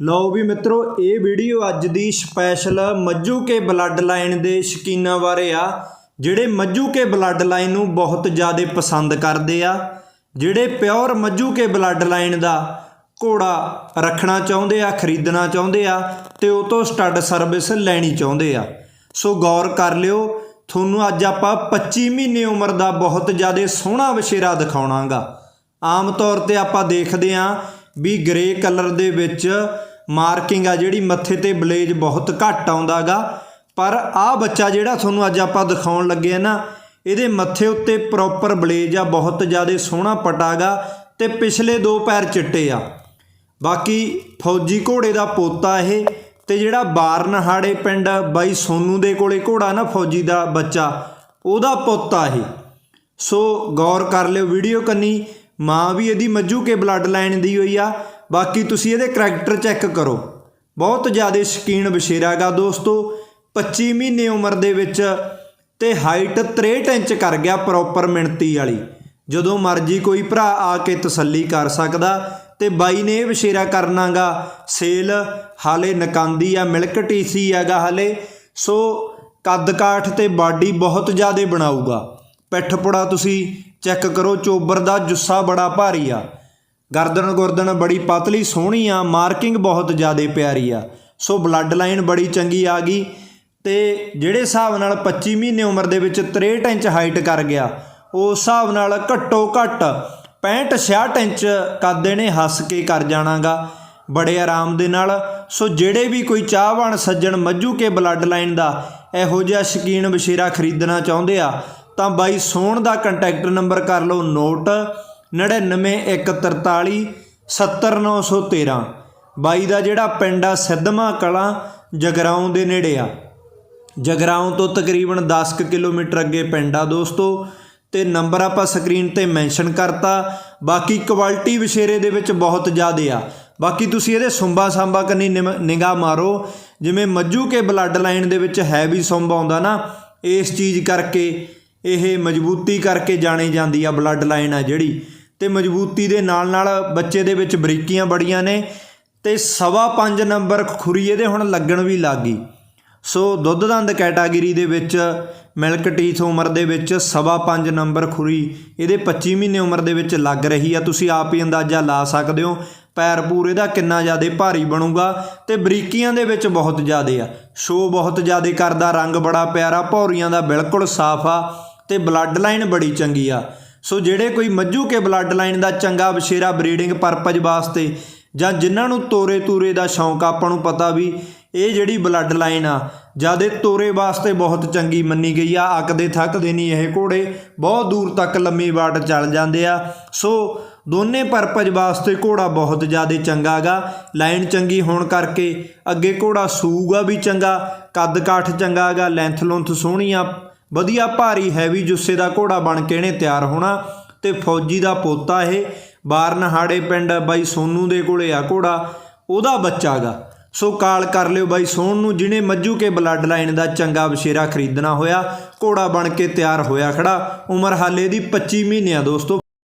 ਲਓ ਵੀ ਮਿੱਤਰੋ, ਇਹ ਵੀਡੀਓ ਅੱਜ ਦੀ ਸਪੈਸ਼ਲ ਮੱਜੂ ਕੇ ਬਲੱਡ ਲਾਈਨ ਦੇ ਸ਼ਕੀਨਾਂ ਬਾਰੇ ਆ, ਜਿਹੜੇ ਮੱਜੂ ਕੇ ਬਲੱਡ ਲਾਈਨ ਨੂੰ ਬਹੁਤ ਜ਼ਿਆਦਾ ਪਸੰਦ ਕਰਦੇ ਆ, ਜਿਹੜੇ ਪਿਓਰ ਮੱਜੂ ਕੇ ਬਲੱਡ ਲਾਈਨ ਦਾ ਘੋੜਾ ਰੱਖਣਾ ਚਾਹੁੰਦੇ ਆ, ਖਰੀਦਣਾ ਚਾਹੁੰਦੇ ਆ ਤੇ ਉਹ ਤੋਂ ਸਟੱਡ ਸਰਵਿਸ ਲੈਣੀ ਚਾਹੁੰਦੇ ਆ। ਸੋ ਗੌਰ ਕਰ ਲਿਓ, ਤੁਹਾਨੂੰ ਅੱਜ ਆਪਾਂ 25 ਮਹੀਨੇ ਉਮਰ ਦਾ ਬਹੁਤ ਜ਼ਿਆਦਾ ਸੋਹਣਾ ਵਛੇਰਾ ਦਿਖਾਉਣਾਗਾ। ਆਮ ਤੌਰ ਤੇ ਆਪਾਂ ਦੇਖਦੇ ਆਂ ਵੀ ਗ੍ਰੇ ਕਲਰ ਦੇ ਵਿੱਚ ਮਾਰਕਿੰਗ ਆ ਜਿਹੜੀ ਮੱਥੇ ਤੇ ਬਲੇਜ ਬਹੁਤ ਘੱਟ ਆਉਂਦਾਗਾ। ਪਰ ਆਹ ਬੱਚਾ ਜਿਹੜਾ ਤੁਹਾਨੂੰ ਅੱਜ ਆਪਾਂ ਦਿਖਾਉਣ ਲੱਗੇ ਆ ਨਾ, ਇਹਦੇ ਮੱਥੇ ਉੱਤੇ ਪ੍ਰੋਪਰ ਬਲੇਜ ਆ, ਬਹੁਤ ਜ਼ਿਆਦਾ ਸੋਹਣਾ ਪਟਾਗਾ ਤੇ ਪਿਛਲੇ ਦੋ ਪੈਰ ਚਿੱਟੇ ਆ। ਬਾਕੀ ਫੌਜੀ ਘੋੜੇ ਦਾ ਪੋਤਾ ਇਹ ਤੇ ਜਿਹੜਾ ਬਾਰਨਹਾੜੇ ਪਿੰਡ ਬਾਈ ਸੋਨੂ ਦੇ ਕੋਲੇ ਘੋੜਾ ਨਾ ਫੌਜੀ ਦਾ ਬੱਚਾ, ਉਹਦਾ ਪੋਤਾ ਇਹ। ਸੋ ਗੌਰ ਕਰ ਲਿਓ ਵੀਡੀਓ ਕੰਨੀ, ਮਾਂ ਵੀ ਇਹਦੀ ਮੱਜੂ ਕੇ ਬਲੱਡ ਲਾਈਨ ਦੀ ਹੋਈ ਆ। ਬਾਕੀ ਤੁਸੀਂ ਇਹਦੇ ਕਰੈਕਟਰ ਚੈੱਕ ਕਰੋ। ਬਹੁਤ ਜ਼ਿਆਦਾ ਸ਼ਕੀਨ ਬਸ਼ੇਰਾਗਾ ਦੋਸਤੋ। 25 ਮਹੀਨੇ ਉਮਰ ਦੇ ਵਿੱਚ ਤੇ ਹਾਈਟ 63 ਇੰਚ ਕਰ ਗਿਆ ਪ੍ਰੋਪਰ ਮਿਣਤੀ ਵਾਲੀ। ਜਦੋਂ ਮਰਜ਼ੀ ਕੋਈ ਭਰਾ ਆ ਕੇ ਤਸੱਲੀ ਕਰ ਸਕਦਾ ਤੇ ਬਾਈ ਨੇ ਇਹ ਬਸ਼ੇਰਾ ਕਰਨਾਗਾ ਸੇਲ ਹਾਲੇ ਨਕਾਂਦੀ ਆ, ਮਿਲਕ ਟੀਸੀ ਹੈਗਾ ਹਾਲੇ। ਸੋ ਕੱਦ ਕਾਠ ਤੇ ਬਾਡੀ ਬਹੁਤ ਜ਼ਿਆਦਾ ਬਣਾਊਗਾ। ਪਿੱਠ ਪੁੜਾ ਤੁਸੀਂ ਚੈੱਕ ਕਰੋ, ਚੋਬਰ ਦਾ ਜੁੱਸਾ ਬੜਾ ਭਾਰੀ ਆ। ਗਰਦਨ ਗੁਰਦਨ ਬੜੀ ਪਤਲੀ, ਸੋਹਣੀ ਆ, ਮਾਰਕਿੰਗ ਬਹੁਤ ਜ਼ਿਆਦਾ ਪਿਆਰੀ ਆ। ਸੋ ਬਲੱਡ ਲਾਈਨ ਬੜੀ ਚੰਗੀ ਆ ਗਈ ਤੇ ਜਿਹੜੇ ਹਿਸਾਬ ਨਾਲ 25 ਮਹੀਨੇ ਉਮਰ ਦੇ ਵਿੱਚ 63 ਇੰਚ ਹਾਈਟ ਕਰ ਗਿਆ ਉਸ ਹਿਸਾਬ ਨਾਲ ਘੱਟੋ ਘੱਟ 65 66 ਇੰਚ ਕੱਦ ਨੇ ਹੱਸ ਕੇ ਕਰ ਜਾਣਾਗਾ, ਬੜੇ ਆਰਾਮ ਦੇ ਨਾਲ। ਸੋ ਜਿਹੜੇ ਵੀ ਕੋਈ ਚਾਹਵਾਨ ਸੱਜਣ ਮੱਜੂ ਕੇ ਬਲੱਡ ਲਾਈਨ ਦਾ ਇਹੋ ਜਿਹਾ ਸ਼ਕੀਨ ਬਸ਼ੇਰਾ ਖਰੀਦਣਾ ਚਾਹੁੰਦੇ ਆ, ਤਾਂ ਬਾਈ ਸੋਹਣ ਦਾ ਕੰਟੈਕਟ ਨੰਬਰ ਕਰ ਲਓ, ਨੋਟ 99143 70913 ਬਾਈ ਦਾ ਜਿਹੜਾ ਪਿੰਡ ਆ ਸਿੱਧਮਾ ਕਲਾਂ, ਜਗਰਾਉਂ ਦੇ ਨੇੜੇ ਆ। ਜਗਰਾਉਂ ਤੋਂ ਤਕਰੀਬਨ 10 ਕੁ ਕਿਲੋਮੀਟਰ ਅੱਗੇ ਪਿੰਡ ਆ ਦੋਸਤੋ, ਤੇ ਨੰਬਰ ਆਪਾਂ ਸਕਰੀਨ ਤੇ ਮੈਂਸ਼ਨ ਕਰਤਾ। ਬਾਕੀ ਕੁਆਲਿਟੀ ਵਿਸ਼ੇਰੇ ਦੇ ਵਿੱਚ ਬਹੁਤ ਜ਼ਿਆਦੇ ਆ। ਬਾਕੀ ਤੁਸੀਂ ਇਹਦੇ ਸੁੰਬਾ ਸਾਂਬਾ ਕੰਨੀ ਨਿਗਾਹ ਮਾਰੋ। ਜਿਵੇਂ ਮੱਜੂ ਕੇ ਬਲੱਡ ਲਾਈਨ ਦੇ ਵਿੱਚ ਹੈ ਵੀ ਸੁੰਬ ਆਉਂਦਾ ਨਾ, ਇਸ ਚੀਜ਼ ਕਰਕੇ, ਇਹ ਮਜ਼ਬੂਤੀ ਕਰਕੇ ਜਾਣੀ ਜਾਂਦੀ ਆ ਬਲੱਡ ਲਾਈਨ ਆ ਜਿਹੜੀ। ਤੇ ਮਜ਼ਬੂਤੀ ਦੇ ਨਾਲ ਨਾਲ ਬੱਚੇ ਦੇ ਵਿੱਚ ਬਰੀਕੀਆਂ ਬੜੀਆਂ ਨੇ ਤੇ ਸਵਾ 5 ਨੰਬਰ ਖੁਰੀ ਇਹਦੇ ਹੁਣ ਲੱਗਣ ਵੀ ਲੱਗ ਗਈ। ਸੋ ਦੁੱਧ ਦੰਦ ਕੈਟਾਗਰੀ ਦੇ ਵਿੱਚ, ਮਿਲਕ ਟੀਥ ਉਮਰ ਦੇ ਵਿੱਚ ਸਵਾ 5 ਨੰਬਰ ਖੁਰੀ ਇਹਦੇ 25 ਮਹੀਨੇ ਉਮਰ ਦੇ ਵਿੱਚ ਲੱਗ ਰਹੀ ਆ। ਤੁਸੀਂ ਆਪ ਹੀ ਅੰਦਾਜ਼ਾ ਲਾ ਸਕਦੇ ਹੋ, ਪੈਰ ਪੂਰੇ ਦਾ ਕਿੰਨਾ ਜ਼ਿਆਦਾ ਭਾਰੀ ਬਣੂਗਾ ਤੇ ਬਰੀਕੀਆਂ ਦੇ ਵਿੱਚ ਬਹੁਤ ਜ਼ਿਆਦਾ ਆ। ਸ਼ੋ ਬਹੁਤ ਜ਼ਿਆਦਾ ਕਰਦਾ ਰੰਗ ਬੜਾ ਪਿਆਰਾ, ਭੌਰੀਆਂ ਦਾ ਬਿਲਕੁਲ ਸਾਫ਼ ਆ ਤੇ ਬਲੱਡ ਲਾਈਨ ਬੜੀ ਚੰਗੀ ਆ। ਸੋ ਜਿਹੜੇ ਕੋਈ ਮੱਝੂ ਕੇ ਬਲੱਡ ਲਾਈਨ ਦਾ ਚੰਗਾ ਬਸ਼ੇਰਾ ਬਰੀਡਿੰਗ ਪਰਪਸ ਵਾਸਤੇ ਜਾਂ ਜਿਨ੍ਹਾਂ ਨੂੰ ਤੋਰੇ ਤੂਰੇ ਦਾ ਸ਼ੌਂਕ ਆਪਾਂ ਨੂੰ ਪਤਾ ਵੀ ਇਹ ਜਿਹੜੀ ਬਲੱਡ ਲਾਈਨ ਆ, ਜਿਆਦੇ ਤੋਰੇ ਵਾਸਤੇ ਬਹੁਤ ਚੰਗੀ ਮੰਨੀ ਗਈ ਆ ਅੱਕਦੇ ਥੱਕਦੇ ਨਹੀਂ ਇਹ ਘੋੜੇ, ਬਹੁਤ ਦੂਰ ਤੱਕ ਲੰਮੀ ਵਾਟ ਚੱਲ ਜਾਂਦੇ ਆ। ਸੋ ਦੋਨੇ ਪਰਪਜ਼ ਵਾਸਤੇ ਘੋੜਾ ਬਹੁਤ ਜ਼ਿਆਦਾ ਚੰਗਾਗਾ ਲਾਈਨ ਚੰਗੀ ਹੋਣ ਕਰਕੇ ਅੱਗੇ ਘੋੜਾ ਸੂਗਾ ਵੀ ਚੰਗਾ ਕੱਦ ਕਾਠ ਚੰਗਾਗਾ ਲੈਂਥ ਲੁੰਥ ਸੋਹਣੀ ਆ ਵਧੀਆ ਭਾਰੀ ਹੈਵੀ ਜੁੱਸੇ ਦਾ ਘੋੜਾ ਬਣ ਕੇ ਇਹਨੇ ਤਿਆਰ ਹੋਣਾ ਤੇ ਫੌਜੀ ਦਾ ਪੋਤਾ ਇਹ, ਬਾਰਨਹਾੜੇ ਪਿੰਡ ਬਾਈ ਸੋਨੂ ਦੇ ਕੋਲੇ ਆ ਘੋੜਾ, ਉਹਦਾ ਬੱਚਾਗਾ ਸੋ ਕਾਲ ਕਰ ਲਿਓ ਬਾਈ ਸੋਨ ਨੂੰ, ਜਿਹਨੇ ਮੱਜੂ ਕੇ ਬਲੱਡ ਲਾਈਨ ਦਾ ਚੰਗਾ ਬਸ਼ੇਰਾ ਖਰੀਦਣਾ ਹੋਇਆ, ਘੋੜਾ ਬਣ ਕੇ ਤਿਆਰ ਹੋਇਆ ਖੜਾ। ਉਮਰ ਹਾਲੇ ਦੀ 25 ਮਹੀਨਿਆਂ ਦੋਸਤੋ।